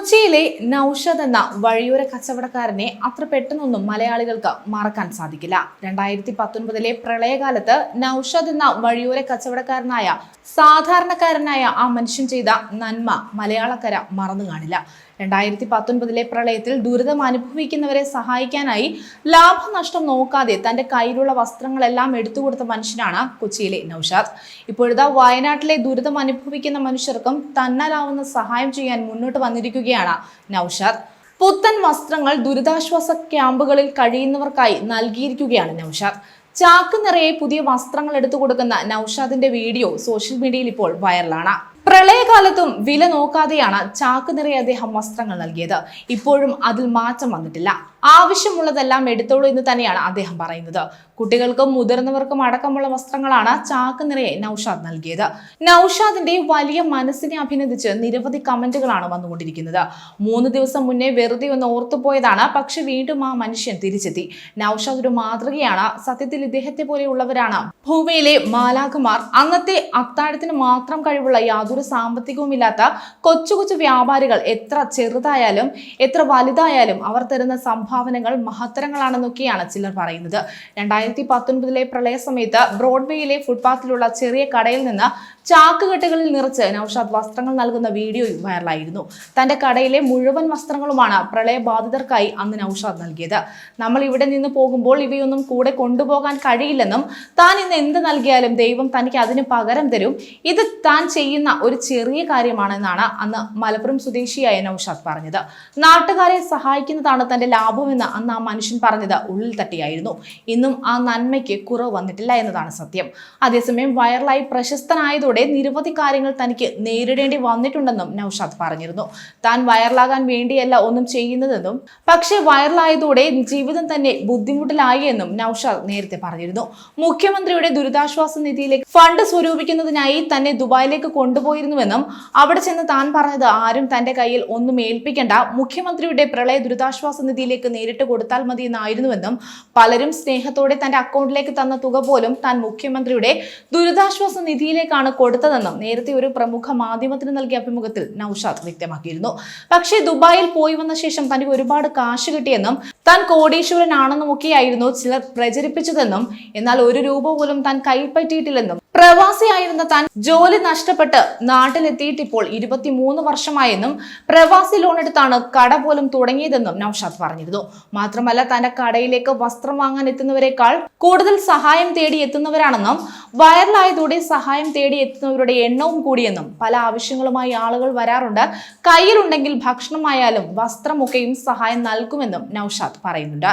കൊച്ചിയിലെ നൌഷദ് എന്ന വഴിയോര കച്ചവടക്കാരനെ അത്ര പെട്ടെന്നൊന്നും മലയാളികൾക്ക് മറക്കാൻ സാധിക്കില്ല. രണ്ടായിരത്തി പത്തൊൻപതിലെ പ്രളയകാലത്ത് നൌഷദ് എന്ന വഴിയോര കച്ചവടക്കാരനായ സാധാരണക്കാരനായ ആ മനുഷ്യൻ ചെയ്ത നന്മ മലയാളക്കര മറന്നു കാണില്ല. രണ്ടായിരത്തി പത്തൊൻപതിലെ പ്രളയത്തിൽ ദുരിതം അനുഭവിക്കുന്നവരെ സഹായിക്കാനായി ലാഭനഷ്ടം നോക്കാതെ തന്റെ കയ്യിലുള്ള വസ്ത്രങ്ങളെല്ലാം എടുത്തു കൊടുത്ത മനുഷ്യനാണ് കൊച്ചിയിലെ നൌഷാദ്. ഇപ്പോഴത്തെ വയനാട്ടിലെ ദുരിതം അനുഭവിക്കുന്ന മനുഷ്യർക്കും തന്നാലാവുന്ന സഹായം ചെയ്യാൻ മുന്നോട്ട് വന്നിരിക്കുകയാണ് നൌഷാദ്. പുത്തൻ വസ്ത്രങ്ങൾ ദുരിതാശ്വാസ ക്യാമ്പുകളിൽ കഴിയുന്നവർക്കായി നൽകിയിരിക്കുകയാണ് നൌഷാദ്. ചാക്ക് നിറയെ പുതിയ വസ്ത്രങ്ങൾ എടുത്തു കൊടുക്കുന്ന നൌഷാദിന്റെ വീഡിയോ സോഷ്യൽ മീഡിയയിൽ ഇപ്പോൾ വൈറലാണ്. പ്രളയകാലത്തും വില നോക്കാതെയാണ് ചാക്ക് നിറയെ അദ്ദേഹം വസ്ത്രങ്ങൾ നൽകിയത്. ഇപ്പോഴും അതിൽ മാറ്റം വന്നിട്ടില്ല. ആവശ്യമുള്ളതെല്ലാം എടുത്തോളൂ എന്ന് തന്നെയാണ് അദ്ദേഹം പറയുന്നത്. കുട്ടികൾക്കും മുതിർന്നവർക്കും അടക്കമുള്ള വസ്ത്രങ്ങളാണ് ചാക്ക് നിറയെ നൌഷാദ് നൽകിയത്. നൌഷാദിന്റെ വലിയ മനസ്സിനെ അഭിനന്ദിച്ച് നിരവധി കമന്റുകളാണ് വന്നുകൊണ്ടിരിക്കുന്നത്. മൂന്ന് ദിവസം മുന്നേ വെറുതെ ഒന്ന് ഓർത്തുപോയതാണ് പക്ഷെ വീണ്ടും ആ മനുഷ്യൻ തിരിച്ചെത്തി. നൌഷാദ് ഒരു മാതൃകയാണ്. സത്യത്തിൽ ഇദ്ദേഹത്തെ പോലെയുള്ളവരാണ്. ഭൂമിയിലെ മാലാകുമാർ അന്നത്തെ അത്താഴത്തിന് മാത്രം കഴിവുള്ള യാതൊരു സാമ്പത്തികവും ഇല്ലാത്ത കൊച്ചു കൊച്ചു വ്യാപാരികൾ എത്ര ചെറുതായാലും എത്ര വലുതായാലും അവർ തരുന്ന സംഭാവനകൾ മഹത്തരങ്ങളാണെന്നൊക്കെയാണ് ചിലർ പറയുന്നത്. രണ്ടായിരത്തി പത്തൊൻപതിലെ പ്രളയ സമയത്ത് ബ്രോഡ്വേയിലെ ഫുട്പാത്തിലുള്ള ചെറിയ കടയിൽ നിന്ന് ചാക്കുകെട്ടുകളിൽ നിറച്ച് നൌഷാദ് വസ്ത്രങ്ങൾ നൽകുന്ന വീഡിയോയും വൈറലായിരുന്നു. തന്റെ കടയിലെ മുഴുവൻ വസ്ത്രങ്ങളുമാണ് പ്രളയബാധിതർക്കായി അന്ന് നൌഷാദ് നൽകിയത്. നമ്മൾ ഇവിടെ നിന്ന് പോകുമ്പോൾ ഇവയൊന്നും കൂടെ കൊണ്ടുപോകാൻ കഴിയില്ലെന്നും താൻ ഇന്ന് എന്ത് നൽകിയാലും ദൈവം തനിക്ക് അതിന് പകരം തരും. ഇത് താൻ ചെയ്യുന്ന ഒരു ചെറിയ കാര്യമാണെന്നാണ് അന്ന് മലപ്പുറം സ്വദേശിയായ നൌഷാദ് പറഞ്ഞത്. നാട്ടുകാരെ സഹായിക്കുന്നതാണ് തന്റെ ലാഭമെന്ന് അന്ന് ആ മനുഷ്യൻ പറഞ്ഞത് ഉള്ളിൽ തട്ടിയായിരുന്നു. ഇന്നും ആ നന്മയ്ക്ക് കുറവ് വന്നിട്ടില്ല എന്നതാണ് സത്യം. അതേസമയം വൈറലായി പ്രശസ്തനായതോടെ നിരവധി കാര്യങ്ങൾ തനിക്ക് നേരിടേണ്ടി വന്നിട്ടുണ്ടെന്നും നൌഷാദ് പറഞ്ഞിരുന്നു. താൻ വൈറലാകാൻ വേണ്ടിയല്ല ഒന്നും ചെയ്യുന്നതെന്നും പക്ഷേ വൈറലായതോടെ ജീവിതം തന്നെ ബുദ്ധിമുട്ടിലായി എന്നും നൌഷാദ് നേരത്തെ പറഞ്ഞിരുന്നു. മുഖ്യമന്ത്രിയുടെ ദുരിതാശ്വാസ നിധിയിലേക്ക് ഫണ്ട് സ്വരൂപിക്കുന്നതിനായി തന്നെ ദുബായിലേക്ക് കൊണ്ടുപോയിരുന്നുവെന്നും അവിടെ ചെന്ന് താൻ പറഞ്ഞത് ആരും തന്റെ കയ്യിൽ ഒന്നും ഏൽപ്പിക്കേണ്ട മുഖ്യമന്ത്രിയുടെ പ്രളയ ദുരിതാശ്വാസ നിധിയിലേക്ക് നേരിട്ട് കൊടുത്താൽ മതി എന്നായിരുന്നുവെന്നും പലരും സ്നേഹത്തോടെ തന്റെ അക്കൗണ്ടിലേക്ക് തന്ന തുക പോലും താൻ മുഖ്യമന്ത്രിയുടെ ദുരിതാശ്വാസ നിധിയിലേക്കാണ് കൊടുത്തതെന്നും നേരത്തെ ഒരു പ്രമുഖ മാധ്യമത്തിന് നൽകിയ അഭിമുഖത്തിൽ നൌഷാദ് വ്യക്തമാക്കിയിരുന്നു. പക്ഷേ ദുബായിൽ പോയി വന്ന ശേഷം തനിക്ക് ഒരുപാട് കാശ് കിട്ടിയെന്നും താൻ കോടീശ്വരനാണെന്നും ഒക്കെയായിരുന്നു ചിലർ പ്രചരിപ്പിച്ചതെന്നും എന്നാൽ ഒരു രൂപ പോലും താൻ കൈപ്പറ്റിയിട്ടില്ലെന്നും പ്രവാസിയായിരുന്ന താൻ ജോലി നഷ്ടപ്പെട്ട് നാട്ടിലെത്തിയിട്ട് ഇപ്പോൾ ഇരുപത്തിമൂന്ന് വർഷമായെന്നും പ്രവാസി ലോൺ എടുത്താണ് കട പോലും തുടങ്ങിയതെന്നും നൌഷാദ് പറഞ്ഞിരുന്നു. മാത്രമല്ല തന്റെ കടയിലേക്ക് വസ്ത്രം വാങ്ങാൻ എത്തുന്നവരെക്കാൾ കൂടുതൽ സഹായം തേടി എത്തുന്നവരാണെന്നും വൈറലായതോടെ സഹായം തേടി എത്തുന്നവരുടെ എണ്ണവും കൂടിയെന്നും പല ആവശ്യങ്ങളുമായി ആളുകൾ വരാറുണ്ട്. കയ്യിലുണ്ടെങ്കിൽ ഭക്ഷണമായാലും വസ്ത്രമൊക്കെയും സഹായം നൽകുമെന്നും നൌഷാദ് പറയുന്നുണ്ട്.